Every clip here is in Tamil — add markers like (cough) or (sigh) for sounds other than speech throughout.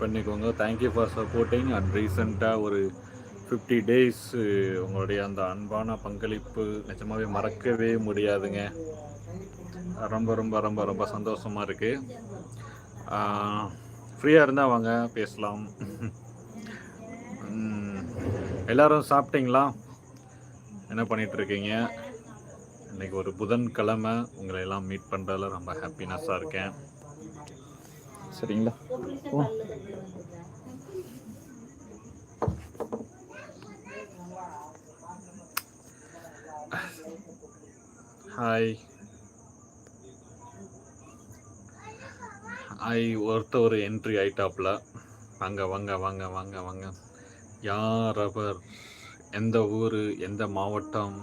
பண்ணிக்கோங்க. தேங்க்யூ ஃபார் சப்போர்ட்டிங் அண்ட் ரீசெண்டாக ஒரு ஃபிஃப்டி டேஸ் உங்களுடைய அந்த அன்பான பங்களிப்பு நிஜமாகவே மறக்கவே முடியாதுங்க. ரொம்ப ரொம்ப ரொம்ப ரொம்ப சந்தோஷமாக இருக்குது ஃப்ரீயாக இருந்தால் வாங்க பேசலாம். எல்லாரும் சாப்பிட்டீங்களா? என்ன பண்ணிகிட்ருக்கீங்க இருக்கீங்க இன்னைக்கு ஒரு புதன்கிழமை உங்களை எல்லாம் மீட் பண்ணுறதுல ரொம்ப ஹாப்பினஸ்ஸாக இருக்கேன். சரிங்களா? ஹாய் ஹாய் ஐ ஒரு என்ட்ரி ஆயிட்டாப்ல வாங்க வாங்க வாங்க வாங்க வாங்க. யார் அவர்? எந்த ஊர்? எந்த மாவட்டம்?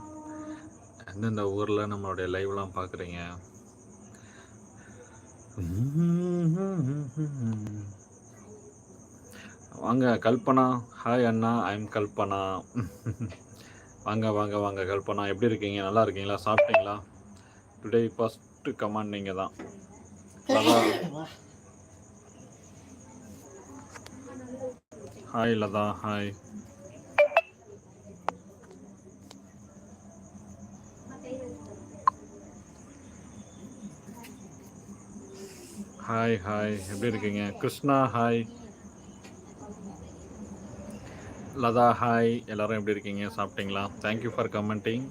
எந்தெந்த ஊரில் நம்மளுடைய லைவ்லாம் பார்க்குறீங்க (laughs) வாங்க கல்பனா. ஹாய் அண்ணா. ஐம் கல்பனா. (laughs) வாங்க வாங்க வாங்க கல்பனா. எப்படி இருக்கீங்க? நல்லா இருக்கீங்களா? சாப்பிட்டீங்களா? டுடே ஃபஸ்ட்டு கமாண்ட் நீங்கள் தான். Hi Latha. Hi hi hi எப்படி இருக்கீங்க? கிருஷ்ணா ஹாய் லதா ஹாய் எல்லாரும் எப்படி இருக்கீங்க? சாப்பிட்டீங்களா? தேங்க்யூ ஃபார் கமெண்டிங்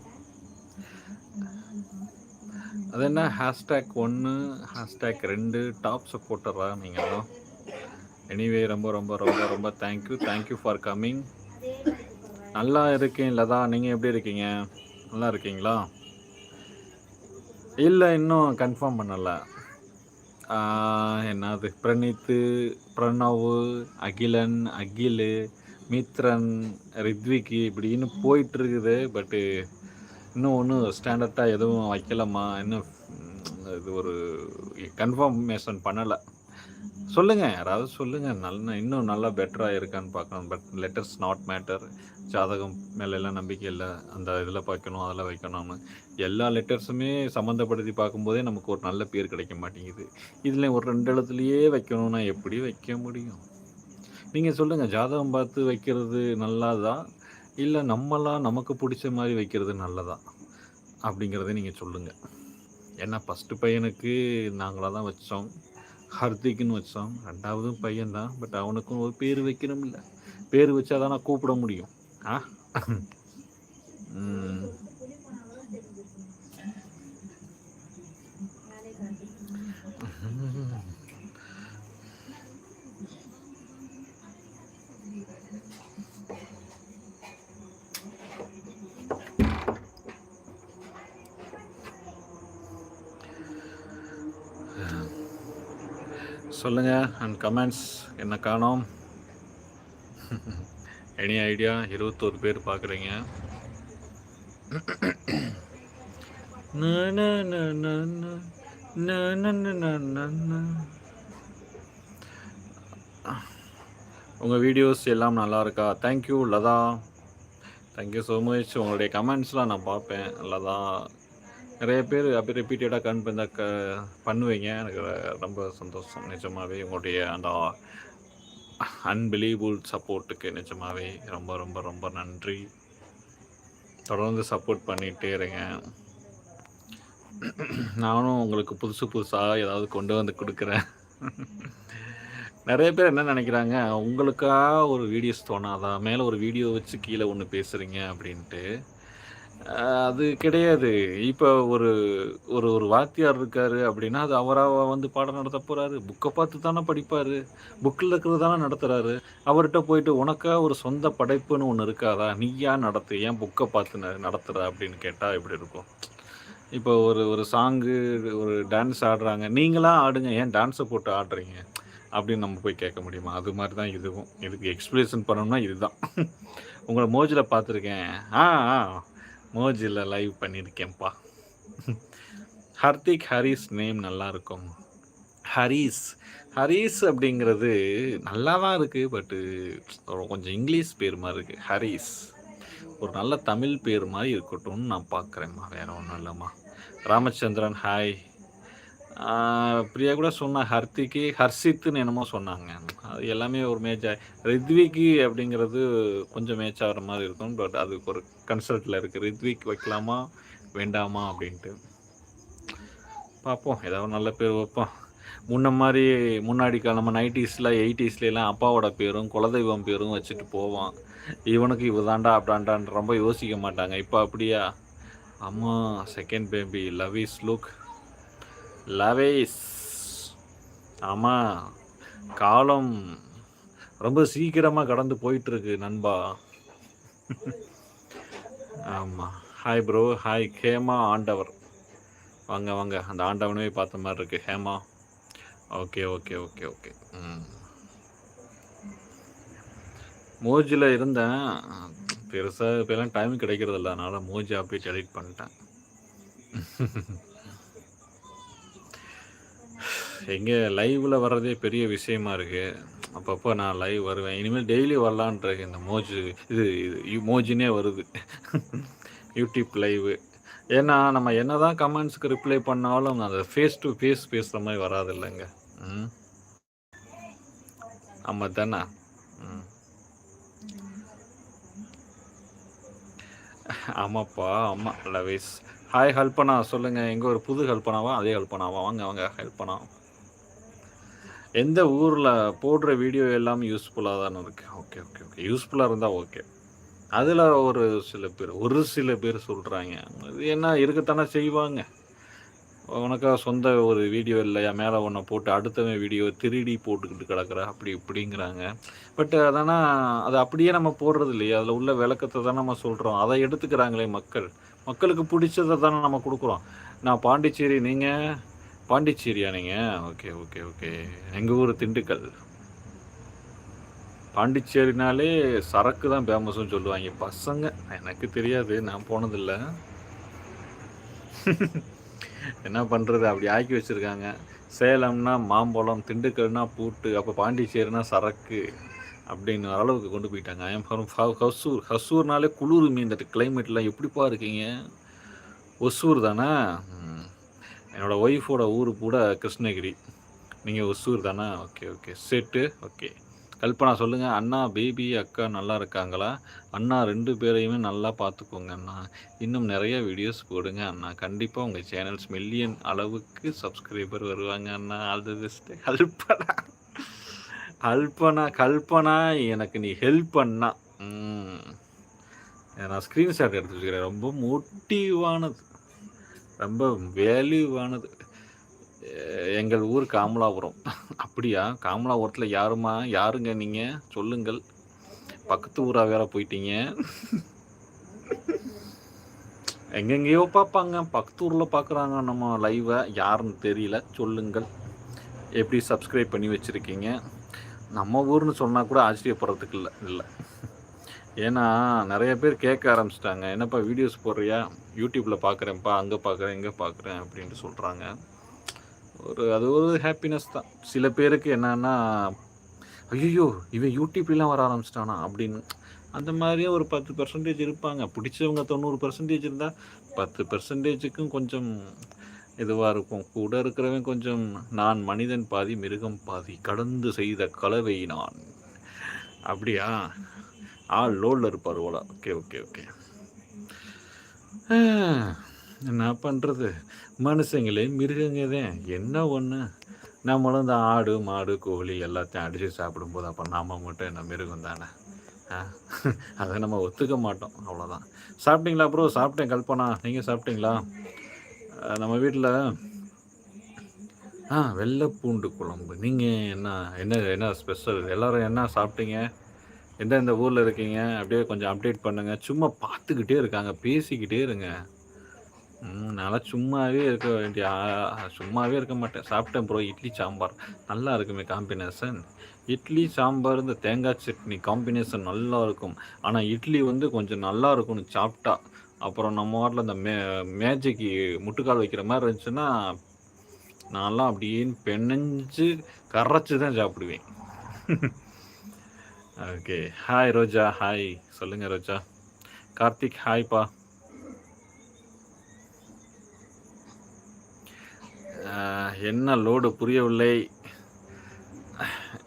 அது என்ன? ஹேஷ்டேக் ஒன்று ஹேஷ்டேக் ரெண்டு டாப் சப்போர்ட்டரா நீங்களாம் எனிவே ரொம்ப ரொம்ப ரொம்ப ரொம்ப தேங்க்யூ தேங்க்யூ ஃபார் கம்மிங் நல்லா இருக்கேன் லதா. நீங்கள் எப்படி இருக்கீங்க? நல்லா இருக்கீங்களா? இல்லை இன்னும் கன்ஃபார்ம் பண்ணலை. என்னது? பிரணீத்து பிரணவ் அகிலன் அகில் மித்ரன் ரித்விக்கு இப்படின்னு போயிட்டு இருக்குது பட்டு இன்னும் ஒன்றும் ஸ்டாண்டர்டாக எதுவும் வைக்கலம்மா. இன்னும் இது ஒரு கன்ஃபர்மேஷன் பண்ணலை. சொல்லுங்கள் யாராவது சொல்லுங்கள் நல்ல இன்னும் நல்லா பெட்டராக இருக்கான்னு பார்க்கணும். பட் லெட்டர்ஸ் நாட் மேட்டர் ஜாதகம் மேலெல்லாம் நம்பிக்கை இல்லை. அந்த இதில் பார்க்கணும் அதில் வைக்கணும்னு. எல்லா லெட்டர்ஸுமே சம்மந்தப்படுத்தி பார்க்கும்போதே நமக்கு ஒரு நல்ல பேர் கிடைக்க மாட்டேங்குது. இதில் ஒரு ரெண்டு இடத்துலையே வைக்கணும்னா எப்படி வைக்க முடியும்? நீங்கள் சொல்லுங்கள் ஜாதகம் பார்த்து வைக்கிறது நல்லதா? இல்லை நம்மளாம் நமக்கு பிடிச்ச மாதிரி வைக்கிறது நல்லதா? அப்படிங்கிறத நீங்கள் சொல்லுங்கள் ஏன்னா ஃபஸ்ட்டு பையனுக்கு நாங்களாக தான் வச்சோம். ஹர்திக்னு வச்சோம் ரெண்டாவதும் பையன்தான். பட் அவனுக்கும் ஒரு பேர் வைக்கணும் இல்லை பேர் வச்சா தான் நான் கூப்பிட முடியும். ஆ? சொல்லுங்கள் அண்ட் கமெண்ட்ஸ் என்ன காணோம் எனி ஐடியா இருபத்தோரு பேர் பார்க்குறீங்க உங்கள் வீடியோஸ் எல்லாம் நல்லா இருக்கா thank you Latha thank you so much உங்களுடைய கமெண்ட்ஸ்லாம் நான் பார்ப்பேன் லதா நிறைய பேர் அப்படி ரிப்பீட்டடாக கண் பண்ண க பண்ணுவீங்க. எனக்கு ரொம்ப சந்தோஷம். நிஜமாகவே உங்களுடைய அந்த அன்பிலீவபிள் சப்போர்ட்டுக்கு நிஜமாகவே ரொம்ப ரொம்ப ரொம்ப நன்றி. தொடர்ந்து சப்போர்ட் பண்ணிகிட்டே இருங்க. நானும் உங்களுக்கு புதுசு புதுசாக ஏதாவது கொண்டு வந்து கொடுக்குறேன். நிறைய பேர் என்ன நினைக்கிறாங்க உங்களுக்காக ஒரு வீடியோஸ் தோணாதான் மேலே ஒரு வீடியோ வச்சு கீழே ஒன்று பேசுகிறீங்க அப்படின்ட்டு. அது கிடையாது. இப்போ ஒரு ஒரு ஒரு வாத்தியார் இருக்காரு அப்படின்னா அது அவராக வந்து பாடம் நடத்த போகிறாரு புக்கை பார்த்து தானே படிப்பார். புக்கில் இருக்கிறது தானே நடத்துகிறாரு அவர்கிட்ட போயிட்டு உனக்கா ஒரு சொந்த படைப்புன்னு ஒன்று இருக்காதா? நீயா நடத்து ஏன் புக்கை பார்த்து ந- நடத்துற அப்படின்னு கேட்டால் எப்படி இருக்கும்? இப்போ ஒரு ஒரு சாங்கு ஒரு டான்ஸ் ஆடுறாங்க. நீங்களா ஆடுங்க. ஏன் டான்ஸை போட்டு ஆடுறீங்க? அப்படின்னு நம்ம போய் கேட்க முடியுமா? அது மாதிரி தான் இதுவும். இதுக்கு எக்ஸ்பிளேஷன் பண்ணணும்னா இதுதான். உங்களை மோஜில் பார்த்துருக்கேன். ஆ ஆ. மோஜில் லைவ் பண்ணியிருக்கேன்ப்பா ஹர்திக் ஹரிஸ் நேம் நல்லா இருக்கும் ஹரிஸ். ஹரிஸ் அப்படிங்கிறது நல்லா தான் இருக்குது பட்டு கொஞ்சம் இங்கிலீஷ் பேர் மாதிரி இருக்குது ஹரிஸ். ஒரு நல்ல தமிழ் பேர் மாதிரி இருக்கட்டும்னு நான் பார்க்குறேம்மா வேற ஒன்றும் இல்லைம்மா. ராமச்சந்திரன் ஹாய். பிரியா கூட சொன்ன ஹர்த்திக்கு ஹர்ஷித்துன்னு என்னமோ சொன்னாங்க. அது எல்லாமே ஒரு மேட்ச் ரித்விக்கு அப்படிங்கிறது கொஞ்சம் மேட்ச் ஆகிற மாதிரி இருக்கும். பட் அதுக்கு ஒரு கன்சல்ட்ல இருக்குது ரித்விக் வைக்கலாமா? வேண்டாமா? அப்படின்ட்டு. பார்ப்போம். ஏதாவது நல்ல பேர் வைப்போம். முன்ன மாதிரி முன்னாடி காலம் நம்ம 90ஸ்ல, 80ஸ்லலாம் அப்பாவோட பேரும், குலதெய்வம் பேரும் வச்சுட்டு போவான். இவனுக்கு இவதாண்டா தான்டா, ரொம்ப யோசிக்க மாட்டாங்க. இப்போ அப்படியா? அம்மா second baby love is look loves ஆமாம் காலம் ரொம்ப சீக்கிரமாக கடந்து போயிட்டுருக்கு நண்பா. ஆமாம் ஹாய் ப்ரோ. ஹாய் ஹேமா ஆண்டவர். வாங்க, வாங்க. அந்த ஆண்டவனே பார்த்த மாதிரி இருக்கு. Hema. Okay, okay, okay, okay. ம். மோஜில இருந்தேன். பெருசாக இப்பலாம் டைம் கிடைக்கிறதில்ல. அதனால் மோஜி அப்படியே டெலிட் பண்ணிட்டேன். எங்கே லைவில் வர்றதே பெரிய விஷயமா இருக்குது அப்பப்போ நான் லைவ் வருவேன். இனிமேல் டெய்லி வரலான்ட்டு இந்த மோஜு இது இது மோஜினே வருது. YouTube live. ஏன்னா, நம்ம என்ன தான் கமெண்ட்ஸுக்கு ரிப்ளை பண்ணாலும், அந்த ஃபேஸ் டு ஃபேஸ் பேசுகிற மாதிரி வராது இல்லைங்க ம். ஆமாம் தானே ம். ஆமாப்பா. ஆமாம் லவேஸ். ஹாய் ஹல்பனா சொல்லுங்கள் எங்கே ஒரு புது கல்பனாவா? அதே கல்பனாவா? வாங்க, வாங்க கல்பனா. எந்த ஊரில் போடுற வீடியோ எல்லாம் யூஸ்ஃபுல்லாக தானே இருக்கு. Okay, okay, okay. யூஸ்ஃபுல்லாக இருந்தால் ஓகே. அதில் ஒரு சில பேர் ஒரு சில பேர் சொல்கிறாங்க இது என்ன இருக்கத்தானே செய்வாங்க. உனக்கா சொந்த ஒரு வீடியோ இல்லையா? மேலே ஒன்றை போட்டு அடுத்தவன் வீடியோ திருடி போட்டுக்கிட்டு கிடக்குற. அப்படி இப்படிங்கிறாங்க. பட் அதனா அது அப்படியே நம்ம போடுறது இல்லையா அதில் உள்ள விளக்கத்தை தான் நம்ம சொல்கிறோம் அதை எடுத்துக்கிறாங்களே மக்கள். மக்களுக்கு பிடிச்சதை தானே நம்ம கொடுக்குறோம் நான் பாண்டிச்சேரி. நீங்கள் பாண்டிச்சேரியா நீங்கள் ஓகே, ஓகே, ஓகே. எங்கள் ஊர் திண்டுக்கல். பாண்டிச்சேரினாலே சரக்கு தான் ஃபேமஸ்னு சொல்லுவாங்க பசங்க. எனக்கு தெரியாது. நான் போனதில்லை என்ன பண்ணுறது அப்படி ஆக்கி வச்சிருக்காங்க. சேலம்னா மாம்பழம், திண்டுக்கல்னா பூட்டு, அப்போ பாண்டிச்சேரினா சரக்கு அப்படின்னு அளவுக்கு கொண்டு போயிட்டாங்க. ஐம் அம் ஹசூர் ஹசூர்னாலே ஹொசூர். ஹொசூர்னாலே இந்த கிளைமேட்லாம் எப்படிப்பா இருக்கீங்க? ஒசூர் தானே என்னோட ஒய்ஃபோட ஊர் கூட கிருஷ்ணகிரி. நீங்கள் ஒசூர் தானே okay, okay. Set. Okay. Kalpana சொல்லுங்கள் அண்ணா, பேபி, அக்கா நல்லா இருக்காங்களா? அண்ணா ரெண்டு பேரையுமே நல்லா பார்த்துக்கோங்க அண்ணா. இன்னும் நிறைய வீடியோஸ் போடுங்க அண்ணா. கண்டிப்பாக உங்கள் சேனல்ஸ் மில்லியன் அளவுக்கு சப்ஸ்கிரைபர் வருவாங்க அண்ணா. All the best. Kalpana Kalpana Kalpana எனக்கு நீ ஹெல்ப் பண்ணா. நான் ஸ்க்ரீன்ஷாட் எடுத்து வச்சுக்கிறேன். ரொம்ப மோட்டிவானது. ரொம்ப வேல்யூவானது. எங்கள் ஊர் காமலாபுரம். அப்படியா? காமலாபுரத்தில் யாரும்மா? யாருங்க நீங்கள் சொல்லுங்கள். பக்கத்து ஊராக வேற போயிட்டீங்க. எங்கெங்கேயோ பார்ப்பாங்க. பக்கத்து ஊரில் பார்க்குறாங்க நம்ம லைவை யாருன்னு தெரியல. சொல்லுங்கள். எப்படி சப்ஸ்கிரைப் பண்ணி வச்சுருக்கீங்க நம்ம ஊர்னு சொன்னால் கூட ஆச்சரியப்படுறதுக்கு இல்லை இல்லை ஏன்னா, நிறைய பேர் கேட்க ஆரம்பிச்சிட்டாங்க "என்னப்பா வீடியோஸ் போடுறியா? யூடியூப்பில் பார்க்குறேன்ப்பா. அங்கே பார்க்குறேன், இங்கே பார்க்குறேன்" அப்படின்ட்டு சொல்கிறாங்க ஒரு அது ஒரு ஹாப்பினஸ் தான். சில பேருக்கு என்னன்னா, ஐயோ இவன் யூடியூப்லலாம் வர ஆரம்பிச்சிட்டானா அப்படின்னு. அந்த மாதிரியே ஒரு 10% இருப்பாங்க. பிடிச்சவங்க தொண்ணூறு பர்சன்டேஜ் இருந்தால் பத்து பர்சன்டேஜுக்கும் கொஞ்சம் இதுவாக இருக்கும். கூட இருக்கிறவன் கொஞ்சம் "நான் மனிதன் பாதி, மிருகம் பாதி. கடந்து செய்த கலவை நான்." அப்படியா? ஆள் லோடில் இருப்பார் ஓலா ஓகே, ஓகே, ஓகே. என்ன பண்ணுறது மனுஷங்களே மிருகங்க தான். என்ன ஒன்று நம்மளும் இந்த ஆடு, மாடு, கோழி எல்லாத்தையும் அடித்து சாப்பிடும்போது, அப்போ நாம் மட்டும் என்ன மிருகம் தானே? அதை நம்ம ஒத்துக்க மாட்டோம். அவ்வளோதான். சாப்பிட்டீங்களா ப்ரோ? சாப்பிட்டேன் கல்பனா. நீங்கள் சாப்பிட்டீங்களா? நம்ம வீட்டில் ஆ வெள்ளை பூண்டு குழம்பு. நீங்கள் என்ன என்ன என்ன ஸ்பெஷல்? எல்லோரும் என்ன சாப்பிட்டீங்க? எந்தெந்த ஊரில் இருக்கீங்க? அப்படியே கொஞ்சம் அப்டேட் பண்ணுங்க. சும்மா பார்த்துக்கிட்டே இருக்காங்க. பேசிக்கிட்டே இருங்க. நல்லா நான்லாம் சும்மாவே இருக்க வேண்டிய சும்மாவே இருக்க மாட்டேன். சாப்பிட்டேன் ப்ரோ. இட்லி, சாம்பார். நல்லா இருக்குமே காம்பினேஷன். இட்லி, சாம்பார், இந்த தேங்காய் சட்னி காம்பினேஷன் நல்லா இருக்கும். ஆனால் இட்லி வந்து கொஞ்சம் நல்லா இருக்கணும் சாப்பிட்டா. அப்புறம் நம்ம வாட்டில் இந்த மே மேஜைக்கு முட்டுக்கால் வைக்கிற மாதிரி இருந்துச்சுன்னா, நான்லாம் அப்படியே பெனஞ்சு, கரைச்சி தான் சாப்பிடுவேன். (laughs) ஓகே. ஹாய் ரோஜா. ஹாய். சொல்லுங்க ரோஜா. கார்த்திக் ஹாய்ப்பா. என்ன லோடு புரியவில்லை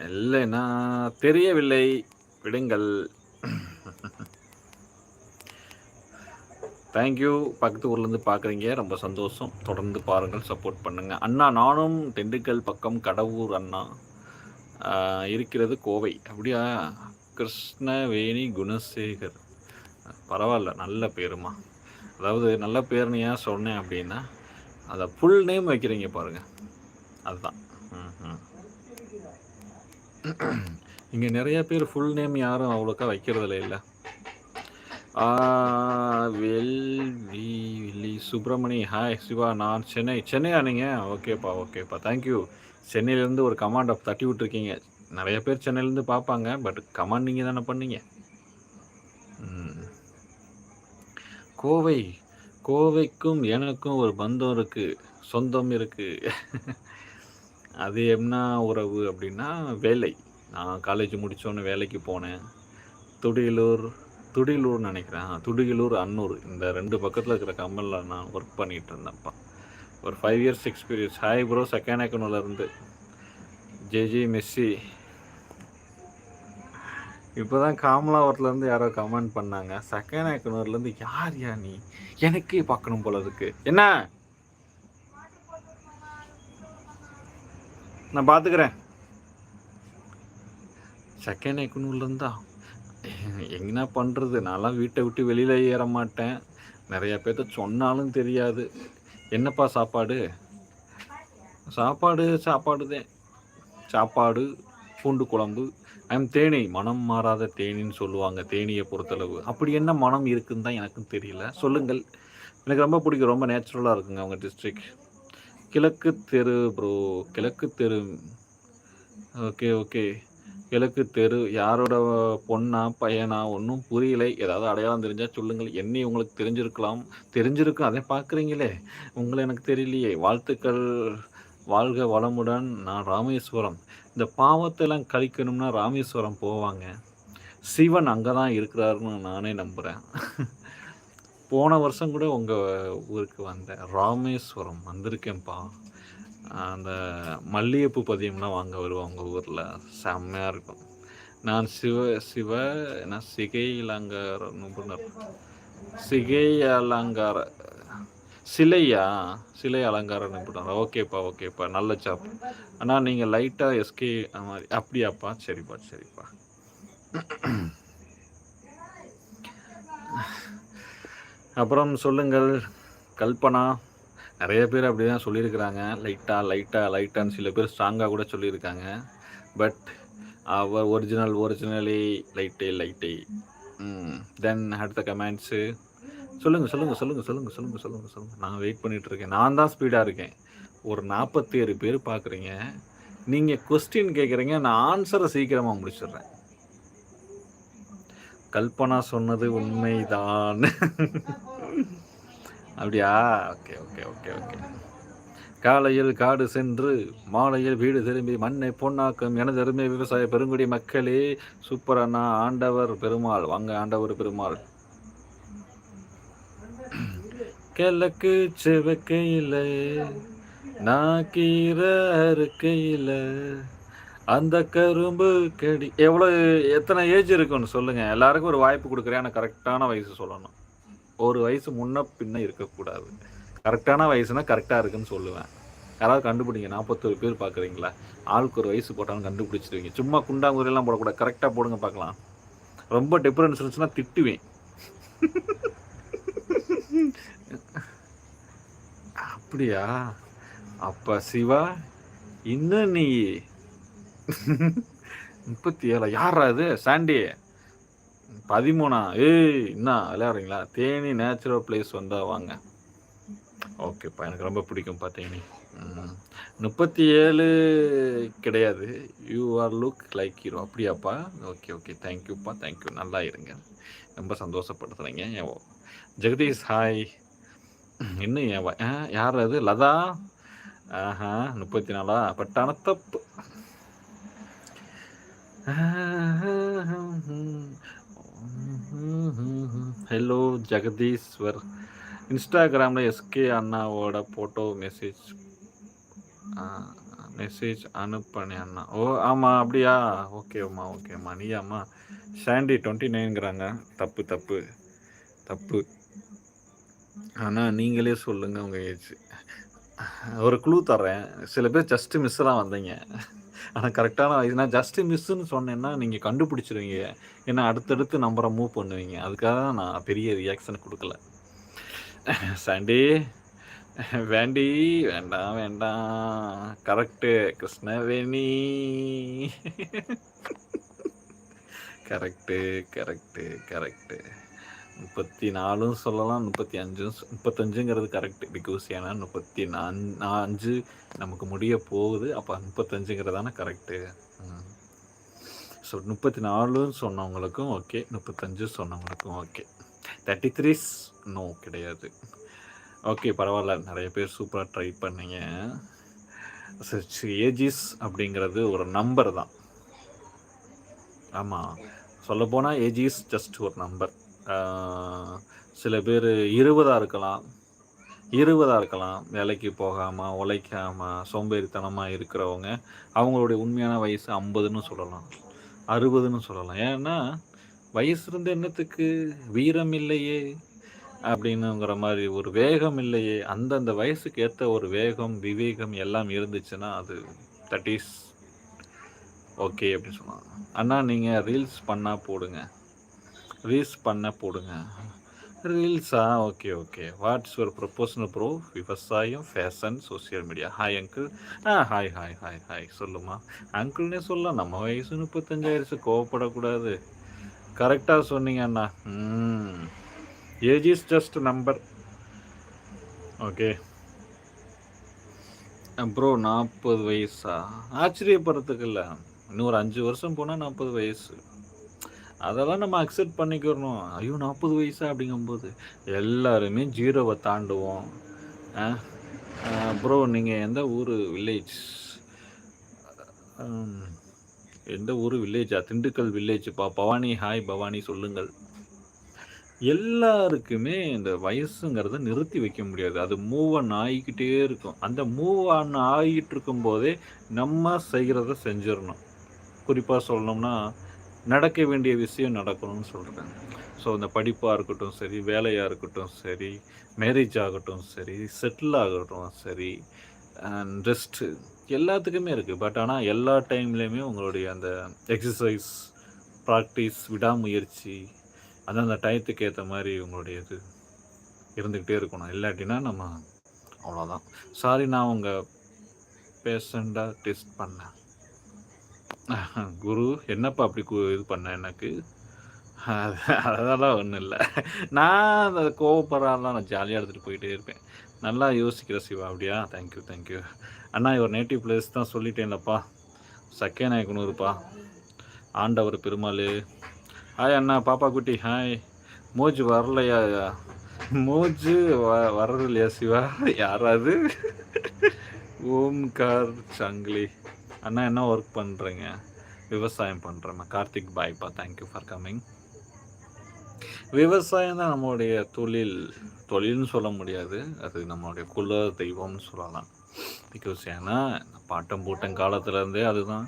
இல்லைன்னா தெரியவில்லை விடுங்கள் தேங்க்யூ பக்கத்து ஊர்லேருந்து பார்க்குறீங்க ரொம்ப சந்தோஷம் தொடர்ந்து பாருங்கள் சப்போர்ட் பண்ணுங்கள் அண்ணா நானும் திண்டுக்கல் பக்கம் கடவுர் அண்ணா இருக்கிறது கோவை. அப்படியா? கிருஷ்ணவேணி குணசேகர். பரவாயில்ல நல்ல பேருமா. அதாவது நல்ல பேர்னு ஏன் சொன்னேன் அப்படின்னா அதை ஃபுல் நேம் வைக்கிறீங்க பாருங்கள் அதுதான். இங்கே நிறைய பேர் ஃபுல் நேம் யாரும் அவ்வளோக்கா வைக்கிறதில்ல இல்லை. வெல்வி வில்லி சுப்பிரமணி ஹாய் சிவா. நான் சென்னை. சென்னையா நீங்கள் ஓகேப்பா ஓகேப்பா. தேங்க்யூ சென்னையிலேருந்து ஒரு கமாண்டை தட்டி விட்ருக்கீங்க நிறைய பேர் சென்னையிலேருந்து பார்ப்பாங்க பட் கமாண்ட் நீங்கள் தானே பண்ணீங்க. கோவை கோவைக்கும் எனக்கும் ஒரு பந்தம் இருக்குது சொந்தம் இருக்குது அது என்ன உறவு அப்படின்னா வேலை. நான் காலேஜ் முடித்தோன்னு வேலைக்கு போனேன். துடியலூர் துடியலூர்னு நினைக்கிறேன். துடியலூர் அன்னூர். இந்த ரெண்டு பக்கத்தில் இருக்கிற கம்பலில் நான் ஒர்க் பண்ணிகிட்டு இருந்தேன்ப்பா. ஒரு five years experience hi bro second இருந்து ஜேஜி மெஸ்ஸி இப்போ தான் காமலாவரத்துலேருந்து யாரோ கமெண்ட் பண்ணாங்க. செகண்ட் ஏக்கனூர்லேருந்து யார் யா நீ? எனக்கே பார்க்கணும் போல இருக்கு. என்ன? நான் பார்த்துக்கிறேன். செகண்ட் ஏக்கனூர்லேருந்தா என்ன பண்ணுறது நான்லாம் வீட்டை விட்டு வெளியில் ஏற மாட்டேன். நிறையா பேர்த்த சொன்னாலும் தெரியாது. என்னப்பா சாப்பாடு? சாப்பாடு சாப்பாடு தான். சாப்பாடு பூண்டு குழம்பு ஐம் தேனி. மனம் மாறாத தேனின்னு சொல்லுவாங்க தேனியை பொறுத்தளவு. அப்படி என்ன மனம் இருக்குன்னு தான் எனக்கும் தெரியல. சொல்லுங்கள். எனக்கு ரொம்ப பிடிக்கும். ரொம்ப நேச்சுரலாக இருக்குங்க அவங்க டிஸ்ட்ரிக் கிழக்கு தெரு ப்ரோ கிழக்கு தெரு. ஓகே ஓகே கிழக்கு தெரு யாரோட பொண்ணா பையனா ஒன்றும் புரியலை. ஏதாவது அடையாளம் தெரிஞ்சால் சொல்லுங்கள். என்னை உங்களுக்கு தெரிஞ்சிருக்கலாம். தெரிஞ்சிருக்கும். அதை பார்க்குறீங்களே. உங்களை எனக்கு தெரியலையே. வாழ்த்துக்கள். வாழ்க வளமுடன். நான் ராமேஸ்வரம். இந்த பாவத்தெல்லாம் கழிக்கணும்னா ராமேஸ்வரம் போவாங்க. சிவன் அங்கே தான் இருக்கிறாருன்னு நானே நம்புகிறேன் போன வருஷம் கூட உங்கள் ஊருக்கு வந்தேன். ராமேஸ்வரம். வந்திருக்கேன்ப்பா. அந்த மல்லிகைப்பூ பதியம்லாம் வாங்க வருவோம் உங்கள் ஊரில். செம்மையாக இருக்கும். நான் சிவ சிவ நான் சிகை இலங்கார நிபுணர். சிகை அலங்கார சிலையா? சிலை அலங்காரம் நிபுணர்? ஓகேப்பா ஓகேப்பா. நல்ல சாப் ஆனால் நீங்கள் லைட்டாக எஸ்கே மாதிரி. அப்படியாப்பா? சரிப்பா சரிப்பா. அப்புறம் சொல்லுங்கள். கல்பனா நிறைய பேர் அப்படி தான் சொல்லியிருக்கிறாங்க. லைட்டாக லைட்டாக லைட்டான்னு சில பேர் ஸ்ட்ராங்காக கூட சொல்லியிருக்காங்க. பட் அவர் ஒரிஜினல் ஒரிஜினலி லைட்டே லைட்டே தென் அடுத்த கமெண்ட்ஸு சொல்லுங்கள் சொல்லுங்கள் சொல்லுங்கள் சொல்லுங்கள் சொல்லுங்கள் சொல்லுங்கள் சொல்லுங்கள் நான் வெயிட் பண்ணிகிட்ருக்கேன் நான் தான் ஸ்பீடாக இருக்கேன். ஒரு நாற்பத்தேழு பேர் பார்க்குறீங்க. நீங்கள் கொஸ்டின் கேட்குறீங்க. நான் ஆன்சரை சீக்கிரமாக முடிச்சிடுறேன். கல்பனா சொன்னது உண்மைதான். அப்படியா? Okay okay okay okay. காலையில் காடு சென்று மாலையில் வீடு திரும்பி மண்ணை பொன்னாக்கும் எனது அருமை விவசாய பெருங்குடி மக்களே சூப்பர் அண்ணா ஆண்டவர் பெருமாள். வாங்க ஆண்டவர் பெருமாள். கிழக்கு செவக்கையில் நான் கீரை அந்த கரும்பு கடி எவ்வளோ எத்தனை ஏஜ் இருக்குன்னு சொல்லுங்கள் எல்லாருக்கும் ஒரு வாய்ப்பு கொடுக்குறேன். ஆனால் கரெக்டான வயசு சொல்லணும். ஒரு வயசு முன்ன பின்ன இருக்கக்கூடாது. கரெக்டான வயசுனா கரெக்டாக இருக்குன்னு சொல்லுவேன். யாராவது கண்டுபிடிங்க நாற்பத்தொரு பேர் பார்க்குறீங்களா ஆளுக்கு ஒரு வயசு போட்டாலும் கண்டுபிடிச்சிருவீங்க. சும்மா குண்டாங்குறையெல்லாம் போடக்கூடாது. கரெக்டாக போடுங்க பார்க்கலாம் ரொம்ப டிஃப்ரென்ஸ் இருந்துச்சுன்னா திட்டுவேன். அப்படியா? அப்பா சிவா இன்னும் நீ முப்பத்தி ஏழா? யாரா அது சாண்டி பதிமூணா? ஏய் என்ன விளையாடுறீங்களா? தேனி நேச்சுரல் பிளேஸ் வந்தால் வாங்க. ஓகேப்பா எனக்கு ரொம்ப பிடிக்கும் பார்த்தீங்க முப்பத்தி ஏழு கிடையாது. You are look like hero அப்படியாப்பா? ஓகே ஓகே தேங்க்யூப்பா தேங்க்யூ நல்லா இருங்க. ரொம்ப சந்தோஷப்படுத்துறீங்க. ஜெகதீஷ் ஹாய் இன்னும் யார் அது? லதா? ஆஹா முப்பத்தி நாலா பட்டான தப்பு. ஹலோ ஜெகதீஸ்வர் இன்ஸ்டாகிராமில் எஸ்கே அண்ணாவோட ஃபோட்டோ மெசேஜ் மெசேஜ் அனுப்பனே அண்ணா. ஓ ஆமாம் அப்படியா? ஓகேம்மா ஓகேம்மா நீயாம்மா சாண்டி டுவெண்ட்டி நைனுங்கிறாங்க தப்பு தப்பு. தப்பு. ஆனால் நீங்களே சொல்லுங்கள் உங்கள் ஏஜ் ஒரு குழு தரேன் சில பேர் ஜஸ்ட்டு மிஸ் வந்தீங்க. ஆனால் கரெக்டான இது நான் ஜஸ்ட்டு மிஸ்ஸுன்னு சொன்னேன்னா நீங்கள் கண்டுபிடிச்சிருவீங்க. ஏன்னா அடுத்தடுத்து நம்பரை மூவ் பண்ணுவீங்க. அதுக்காக தான் நான் பெரிய ரியாக்ஷன் கொடுக்கல. சாண்டி வேண்டி வேண்டாம் வேண்டாம். Correct Krishnaveni. Correct correct correct முப்பத்தி நாலும் சொல்லலாம் முப்பத்தி அஞ்சும் முப்பத்தஞ்சுங்கிறது கரெக்டு பிகாஸ் ஏன்னா முப்பத்தி நான் அஞ்சு நமக்கு முடிய போகுது அப்போ முப்பத்தஞ்சுங்கிறதான கரெக்டு ஸோ முப்பத்தி நாலுன்னு சொன்னவங்களுக்கும் ஓகே முப்பத்தஞ்சு சொன்னவங்களுக்கும் ஓகே தேர்ட்டி த்ரீஸ் நோ கிடையாது. ஓகே பரவாயில்ல நிறைய பேர் சூப்பராக ட்ரை பண்ணீங்க. ஏஜிஸ் அப்படிங்கிறது ஒரு நம்பர் தான். ஆமாம் சொல்லப்போனால் ஏஜிஸ் ஜஸ்ட் ஒரு நம்பர் சில பேர் இருபதாக இருக்கலாம். இருபதாக இருக்கலாம். வேலைக்கு போகாமல் உழைக்காமல் சோம்பேறித்தனமாக இருக்கிறவங்க அவங்களுடைய உண்மையான வயசு ஐம்பதுன்னு சொல்லலாம். அறுபதுன்னு சொல்லலாம். ஏன்னா வயசு இருந்த என்னத்துக்கு? வீரம் இல்லையே அப்படின்னுங்கிற மாதிரி ஒரு வேகம் இல்லையே. அந்தந்த வயசுக்கு ஏற்ற ஒரு வேகம் விவேகம் எல்லாம் இருந்துச்சுன்னா அது தட் இஸ் ஓகே அப்படின்னு சொன்னாங்க. அண்ணா நீங்கள் ரீல்ஸ் பண்ணால் போடுங்க. ரீல்ஸ் பண்ண போடுங்க. ரீல்ஸா ஓகே ஓகே வாட்ஸ் ஒரு ப்ரொப்போஷனல் ப்ரோ விவசாயம் fashion social media hi uncle ஆ ஹாய் ஹாய் ஹாய் ஹாய் சொல்லுமா அங்கிள்னே சொல்லலாம் நம்ம வயசு முப்பத்தஞ்சாயிரச்சு கோவப்படக்கூடாது. கரெக்டாக சொன்னீங்க அண்ணா. ம். Age is just number okay bro நாற்பது வயசா? ஆச்சரியப்படுறதுக்கு இல்லை. இன்னும் ஒரு அஞ்சு வருஷம் போனால் நாற்பது வயசு. அதெல்லாம் நம்ம அக்செப்ட் பண்ணிக்கிறணும். ஐயோ நாற்பது வயசா? அப்படிங்கும்போது எல்லாருமே ஜீரோவை தாண்டுவோம். ப்ரோ நீங்கள் எந்த ஊர் வில்லேஜ் எந்த ஊர் வில்லேஜா திண்டுக்கல் வில்லேஜ் பா பவானி ஹாய் பவானி சொல்லுங்கள். எல்லாருக்குமே இந்த வயசுங்கிறத நிறுத்தி வைக்க முடியாது. அது மூவ் ஆன் ஆகிக்கிட்டே இருக்கும். அந்த மூவ் ஆன் ஆகிட்டு இருக்கும் போதே நம்ம செய்கிறத செஞ்சிடணும். குறிப்பாக சொல்லணும்னா நடக்க வேண்டிய விஷயம் நடக்கணும்னு சொல்கிறேன் ஸோ அந்த படிப்பாக இருக்கட்டும் சரி வேலையாக இருக்கட்டும் சரி மேரேஜ் ஆகட்டும் சரி செட்டில் ஆகட்டும் சரி ரெஸ்ட்டு எல்லாத்துக்குமே இருக்குது பட் ஆனால் எல்லா டைம்லேயுமே உங்களுடைய அந்த எக்ஸசைஸ் ப்ராக்டிஸ் விடாமுயற்சி அந்தந்த டயத்துக்கு ஏற்ற மாதிரி உங்களுடைய இது இருந்துக்கிட்டே இருக்கணும். இல்லாட்டினா நம்ம அவ்வளோதான் சாரி நான் உங்கள் பேஷண்ட்டாக டெஸ்ட் பண்ணேன். குரு என்னப்பா அப்படி இது பண்ணேன் எனக்கு? அதெல்லாம் ஒன்றும் இல்லை. நான் அந்த கோவப்படுறாலாம் நான் ஜாலியாக எடுத்துகிட்டு போயிட்டே இருப்பேன். நல்லா யோசிக்கிற சிவா அப்படியா? தேங்க்யூ தேங்க்யூ அண்ணா இவர் நேட்டிவ் பிளேஸ் தான் சொல்லிட்டேன்லப்பா. சக்கே நாயக்கனூருப்பா ஆண்டவர் பெருமாள். ஹாய் அண்ணா பாப்பா குட்டி ஹாய் மோஜ் வரலையா? மோஜு வ வர்றது இல்லையா சிவா? யாராவது? ஓம்கார் சங்கிலி. அண்ணா என்ன ஒர்க் பண்ணுறீங்க விவசாயம் பண்ணுறேம்மா கார்த்திக் பாய்ப்பா தேங்க்யூ ஃபார் கம்மிங் விவசாயம் தான் நம்மளுடைய தொழில். தொழில்னு சொல்ல முடியாது. அது நம்மளுடைய குல தெய்வம்னு சொல்லலாம். பிகாஸ் ஏன்னா பாட்டம் பூட்டம் காலத்துலேருந்தே அதுதான்.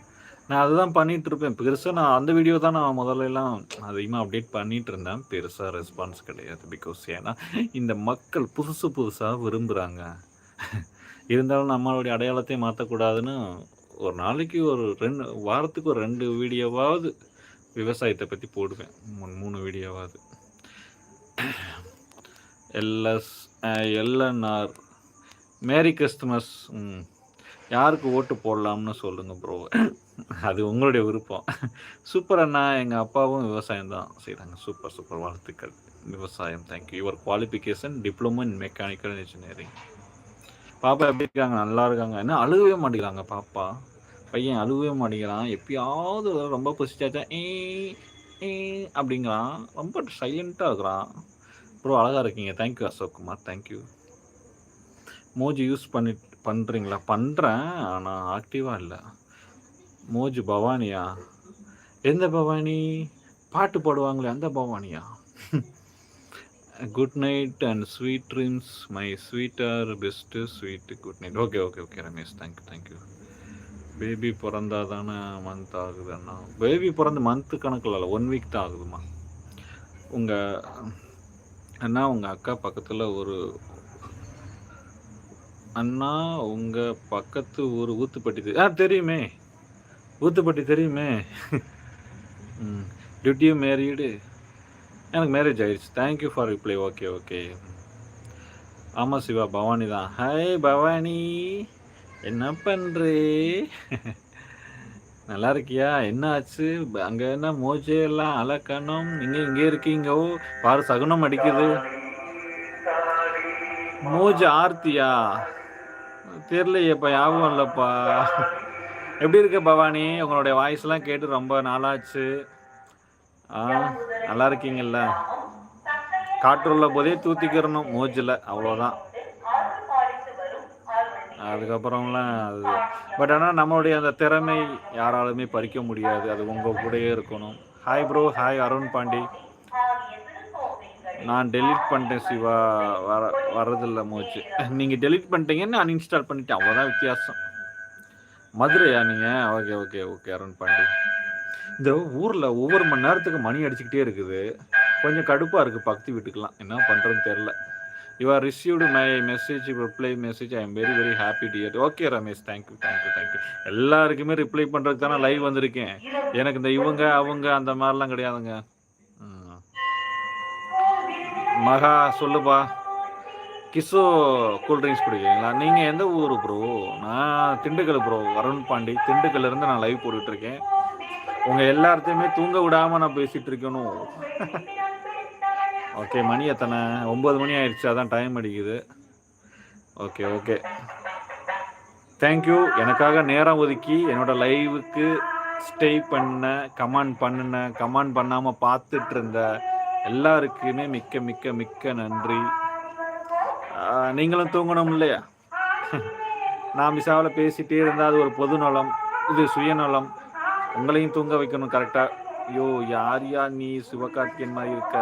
நான் அதுதான் பண்ணிகிட்டு இருப்பேன் பெருசாக நான் அந்த வீடியோ தான் நான் முதல்லலாம் அதிகமாக அப்டேட் பண்ணிகிட்டு இருந்தேன் பெருசாக ரெஸ்பான்ஸ் கிடையாது. பிகாஸ் ஏன்னா இந்த மக்கள் புதுசு புதுசாக விரும்புகிறாங்க இருந்தாலும் நம்மளுடைய அடையாளத்தை மாற்றக்கூடாதுன்னு ஒரு நாளைக்கு ஒரு ரெண்டு வாரத்துக்கு ஒரு ரெண்டு வீடியோவாவது விவசாயத்தை பற்றி போடுவேன். மூணு வீடியோவாவது. எல்எஸ் எல்என்ஆர் மேரி கிறிஸ்துமஸ் யாருக்கு ஓட்டு போடலாம்னு சொல்லுங்கள் ப்ரோ அது உங்களுடைய விருப்பம். சூப்பர் அண்ணா எங்கள் அப்பாவும் விவசாயம் தான் செய்கிறாங்க சூப்பர் சூப்பர். வாழ்த்துக்கள். விவசாயம் thank you your qualification diploma in mechanical engineering பாப்பா எப்படி இருக்காங்க? நல்லா இருக்காங்க. என்ன அழுகவே மாட்டேங்கிறாங்க பாப்பா. பையன் அழுகவே மாட்டேங்கிறான். எப்பயாவது ரொம்ப புசிச்சாச்சா ஏ ஏ அப்படிங்கிறான். ரொம்ப சைலண்ட்டாக இருக்கிறான். ப்ரோ அழகாக இருக்கீங்க. Thank you Ashok Kumar. Thank you Moj use பண்ணி பண்ணுறீங்களா பண்ணுறேன் ஆனால் ஆக்டிவாக இல்லை. மோஜி பவானியா? எந்த பவானி? பாட்டு பாடுவாங்களே அந்த பவானியா? Good night and sweet dreams my sweet are best sweet good night okay okay okay Ramesh thank you thank you baby பிறந்தா தானே மந்த் ஆகுதுண்ணா பேபி பிறந்து மந்த்து கணக்கில் இல்லை ஒன் வீக் தான் ஆகுதுமா உங்கள் அண்ணா உங்கள் அக்கா பக்கத்தில் ஒரு அண்ணா உங்கள் பக்கத்து ஒரு ஊத்துப்பட்டி ஆ தெரியுமே. ஊத்துப்பட்டி தெரியுமே. (laughs) ம் டியூட்டியும் மேரீடு எனக்கு மேரேஜ் ஆகிடுச்சு thank you for reply okay okay ஆமாம் சிவா பவானி தான். ஹாய் பவானி. என்ன பண்ணுறே நல்லா இருக்கியா? என்ன ஆச்சு? அங்கே என்ன மோஜே எல்லாம் அலக்கணும்? நீங்கள் இங்கே இருக்கீங்க. ஓ பாரு சகுனம் அடிக்குது. மோஜ் ஆர்த்தியா? தெரியலையேப்பா ஞாபகம் இல்லைப்பா. எப்படி இருக்க பவானி? உங்களுடைய வாய்ஸ்லாம் கேட்டு ரொம்ப நாளாச்சு. ஆ நல்லா இருக்கீங்கல்ல? காற்றுள்ள போதே தூத்திக்கிறணும் மூச்சில் அவ்வளோதான் அதுக்கப்புறம்லாம் அது பட் ஆனால் நம்மளுடைய அந்த திறமை யாராலுமே பறிக்க முடியாது. அது உங்கள் கூடயே இருக்கணும். Hi bro hi Arun Pandi. நான் டெலிட் பண்ணிட்டேன் சிவா. வர வர்றதில்ல மூச்சு. நீங்கள் டெலிட் பண்ணிட்டீங்கன்னு அன்இன்ஸ்டால் பண்ணிட்டேன். அவ்வளோதான் வித்தியாசம். மதுரையா நீங்கள் okay okay okay Arun Pandi. இந்த ஊரில் ஒவ்வொரு மணி நேரத்துக்கு மணி அடிச்சுக்கிட்டே இருக்குது. கொஞ்சம் கடுப்பாக இருக்குது பக்தி வீட்டுக்கெலாம் என்ன பண்ணுறதுன்னு தெரில you are received my message reply message I am very very happy dear okay Ramesh thank you thank you thank you எல்லாருக்குமே ரிப்ளை பண்ணுறதுக்கு தானே லைவ் வந்திருக்கேன். எனக்கு இந்த இவங்க அவங்க அந்த மாதிரிலாம் கிடையாதுங்க. மகா சொல்லுப்பா. கிசோ கூல்ட்ரிங்க்ஸ் குடிக்கிறீங்களா? நீங்கள் எந்த ஊர் ப்ரோ நான் திண்டுக்கல் ப்ரோ வருண் பாண்டி. திண்டுக்கல்லேருந்து நான் லைவ் போட்டுட்ருக்கேன் உங்கள் எல்லாத்தையுமே தூங்க விடாமல் நான் பேசிட்டு இருக்கணும் ஓகே மணி எத்தனை? ஒன்பது மணி ஆயிடுச்சு அதான் டைம் அடிக்குது. ஓகே ஓகே தேங்க்யூ எனக்காக நேரம் ஒதுக்கி என்னோட லைவுக்கு ஸ்டே பண்ண கமெண்ட் பண்ணின கமெண்ட் பண்ணாமல் பார்த்துட்டு இருந்த எல்லாருக்குமே மிக்க மிக்க மிக்க நன்றி. நீங்களும் தூங்கணும் இல்லையா? (laughs) நான் மிசாவில் பேசிகிட்டே இருந்தால் அது ஒரு பொது நலம் இது சுயநலம். உங்களையும் தூங்க வைக்கணும் கரெக்டாக ஐயோ யார் யார் நீ? சிவகார்த்திகன் மாதிரி இருக்க?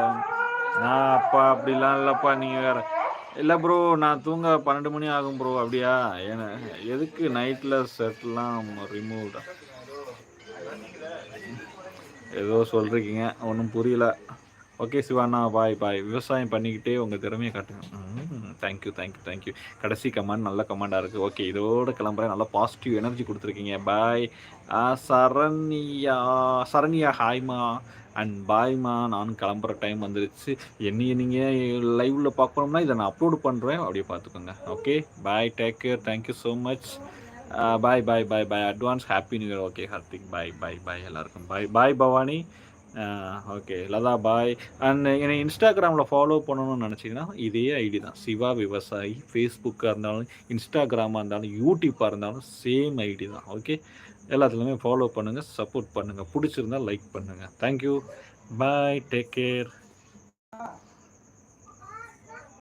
நான் அப்பா அப்படிலாம் இல்லைப்பா நீங்கள் வேற. இல்லை ப்ரோ நான் தூங்க பன்னெண்டு மணி ஆகும் ப்ரோ அப்படியா? ஏன்னா எதுக்கு நைட்டில் செட்லாம் ரிமூவ்டா ஏதோ சொல்கிறீங்க ஒன்றும் புரியல. ஓகே சிவாண்ணா பாய் பாய் விவசாயம் பண்ணிக்கிட்டே உங்கள் திறமையை காட்டுங்க. Thank you thank you thank you கடைசி கமெண்ட் நல்ல கமெண்டாக இருக்குது ஓகே இதோட கிளம்புறேன். நல்லா பாசிட்டிவ் எனர்ஜி கொடுத்துருக்கீங்க. பாய் சரண்யா சரண்யா ஹாய்மா அண்ட் பாய்மா நான் கிளம்புற டைம் வந்துருச்சு. என்னைய நீங்கள் லைவில் பார்க்கணும்னா இதை நான் அப்லோடு பண்ணுறேன் அப்படியே பார்த்துக்கோங்க. Okay bye take care thank you so much bye bye bye bye advance happy new year okay Hardik bye bye bye எல்லாருக்கும் bye bye Bhavani. Okay Latha bye and என்னை இன்ஸ்டாகிராமில் ஃபாலோ பண்ணணும்னு நினச்சிங்கன்னா இதே ஐடி தான். சிவா விவசாயி ஃபேஸ்புக்காக இருந்தாலும் இன்ஸ்டாகிராமாக இருந்தாலும் யூடியூப்பாக இருந்தாலும் சேம் ஐடி தான் ஓகே எல்லாத்துலேயுமே ஃபாலோ பண்ணுங்கள் சப்போர்ட் பண்ணுங்கள் பிடிச்சிருந்தால் லைக் பண்ணுங்கள் தேங்க்யூ பாய் டேக் கேர்